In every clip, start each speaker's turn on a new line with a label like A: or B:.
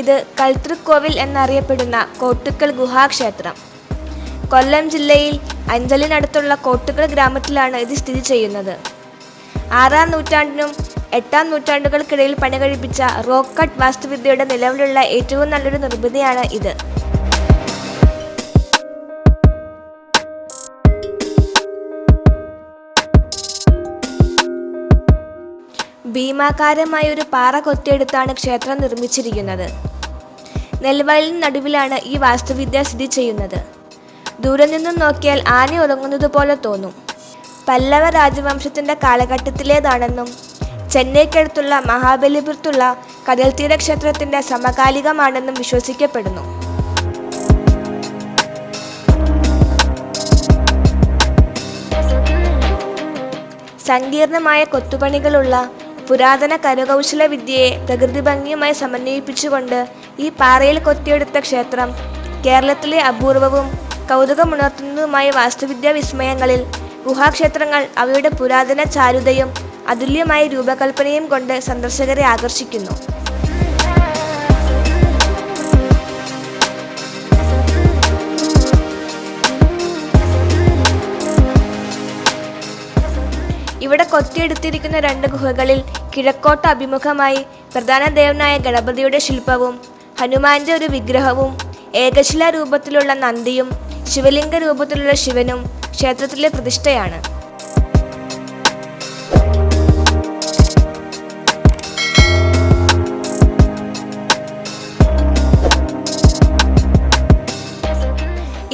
A: ഇത് കൽത്തൃക്കോവിൽ എന്നറിയപ്പെടുന്ന കോട്ടുക്കൽ ഗുഹാക്ഷേത്രം. കൊല്ലം ജില്ലയിൽ അഞ്ചലിനടുത്തുള്ള കോട്ടുക്കൽ ഗ്രാമത്തിലാണ് ഇത് സ്ഥിതി ചെയ്യുന്നത്. ആറാം നൂറ്റാണ്ടിനും എട്ടാം നൂറ്റാണ്ടുകൾക്കിടയിൽ പണികഴിപ്പിച്ച റോക്ക് കട്ട് വാസ്തുവിദ്യയുടെ നിലവിലുള്ള ഏറ്റവും നല്ലൊരു നിർമ്മിതിയാണ് ഇത്. ഭീമാകാരമായ ഒരു പാറ കൊത്തിയെടുത്താണ് ക്ഷേത്രം നിർമ്മിച്ചിരിക്കുന്നത്. നെൽവയലിന് നടുവിലാണ് ഈ വാസ്തുവിദ്യ സ്ഥിതി ചെയ്യുന്നത്. ദൂരെ നിന്നും നോക്കിയാൽ ആന ഉറങ്ങുന്നത് പോലെ തോന്നും. പല്ലവ രാജവംശത്തിന്റെ കാലഘട്ടത്തിലേതാണെന്നും ചെന്നൈക്കടുത്തുള്ള മഹാബലിപുരത്തുള്ള കടൽത്തീര ക്ഷേത്രത്തിന്റെ സമകാലികമാണെന്നും വിശ്വസിക്കപ്പെടുന്നു. സങ്കീർണമായ കൊത്തുപണികളുള്ള പുരാതന കരകൗശല വിദ്യയെ പ്രകൃതി ഭംഗിയുമായി സമന്വയിപ്പിച്ചുകൊണ്ട് ഈ പാറയിൽ കൊത്തിയെടുത്ത ക്ഷേത്രം കേരളത്തിലെ അപൂർവവും കൗതുകമുണർത്തുന്നതുമായ വാസ്തുവിദ്യാ വിസ്മയങ്ങളിൽ ഗുഹാക്ഷേത്രങ്ങൾ അവയുടെ പുരാതന ചാരുതയും അതുല്യമായ രൂപകൽപ്പനയും കൊണ്ട് സന്ദർശകരെ ആകർഷിക്കുന്നു. ഇവിടെ കൊത്തിയെടുത്തിരിക്കുന്ന രണ്ട് ഗുഹകളിൽ കിഴക്കോട്ട് അഭിമുഖമായി പ്രധാന ദേവനായ ഗണപതിയുടെ ശില്പവും ഹനുമാന്റെ ഒരു വിഗ്രഹവും ഏകശില രൂപത്തിലുള്ള നന്ദിയും ശിവലിംഗ രൂപത്തിലുള്ള ശിവനും ക്ഷേത്രത്തിലെ പ്രതിഷ്ഠയാണ്.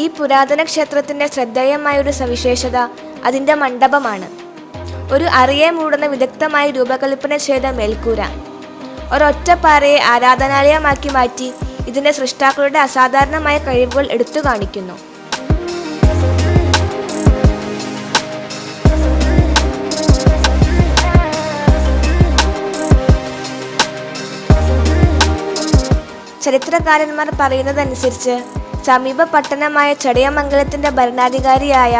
A: ഈ പുരാതന ക്ഷേത്രത്തിന്റെ ശ്രദ്ധേയമായ ഒരു സവിശേഷത അതിന്റെ മണ്ഡപമാണ്. ഒരു അറിയെ മൂടുന്ന വിദഗ്ധമായി രൂപകൽപ്പന ചെയ്ത മേൽക്കൂര. ഒരൊറ്റ പാറയെ ആരാധനാലയമാക്കി മാറ്റി ഇതിന്റെ സൃഷ്ടാക്കളുടെ അസാധാരണമായ കഴിവുകൾ എടുത്തു കാണിക്കുന്നു. ചരിത്രകാരന്മാർ പറയുന്നതനുസരിച്ച് സമീപ പട്ടണമായ ചടയമംഗലത്തിന്റെ ഭരണാധികാരിയായ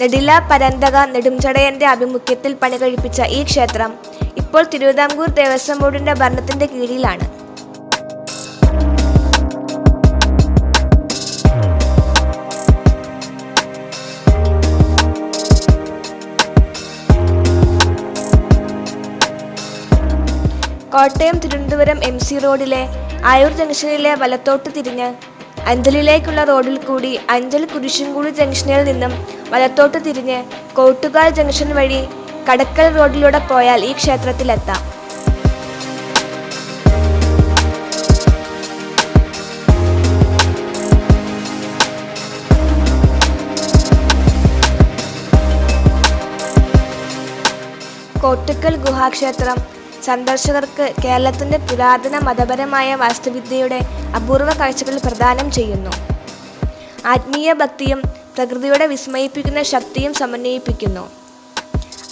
A: നെടില പരന്തക നെടുംചടയന്റെ ആഭിമുഖ്യത്തിൽ പണികഴിപ്പിച്ച ഈ ക്ഷേത്രം ഇപ്പോൾ തിരുവിതാംകൂർ ദേവസ്വം ബോർഡിന്റെ ഭരണത്തിന്റെ കീഴിലാണ്. കോട്ടയം തിരുവനന്തപുരം എം സി റോഡിലെ ആയൂർ ജംഗ്ഷനിലെ വലത്തോട്ട് തിരിഞ്ഞ് അഞ്ചലിലേക്കുള്ള റോഡിൽ കൂടി അഞ്ചൽ കുരിശുംകൂടി ജംഗ്ഷനിൽ നിന്നും വലത്തോട്ട് തിരിഞ്ഞ് കോട്ടുകാൽ ജംഗ്ഷൻ വഴി കടക്കൽ റോഡിലൂടെ പോയാൽ ഈ ക്ഷേത്രത്തിലെത്താം. കോട്ടക്കൽ ഗുഹാക്ഷേത്രം സന്ദർശകർക്ക് കേരളത്തിന്റെ പുരാതന മതപരമായ വാസ്തുവിദ്യയുടെ അപൂർവ കാഴ്ചകൾ പ്രദാനം ചെയ്യുന്നു. ആത്മീയ ഭക്തിയും പ്രകൃതിയുടെ വിസ്മയിപ്പിക്കുന്ന ശക്തിയും സമന്വയിപ്പിക്കുന്നു.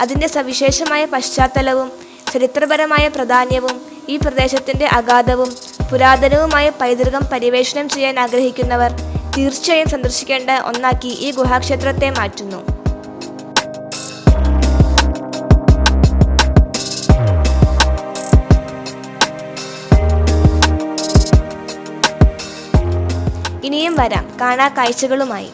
A: അതിന്റെ സവിശേഷമായ പശ്ചാത്തലവും ചരിത്രപരമായ പ്രാധാന്യവും ഈ പ്രദേശത്തിന്റെ അഗാധവും പുരാതനവുമായ പൈതൃകം പര്യവേഷണം ചെയ്യാൻ ആഗ്രഹിക്കുന്നവർ തീർച്ചയായും സന്ദർശിക്കേണ്ട ഒന്നാക്കി ഈ ഗുഹാക്ഷേത്രത്തെ മാറ്റുന്നു. ഇനിയും വരാം. കാണാ കാഴ്ചകളുമായി.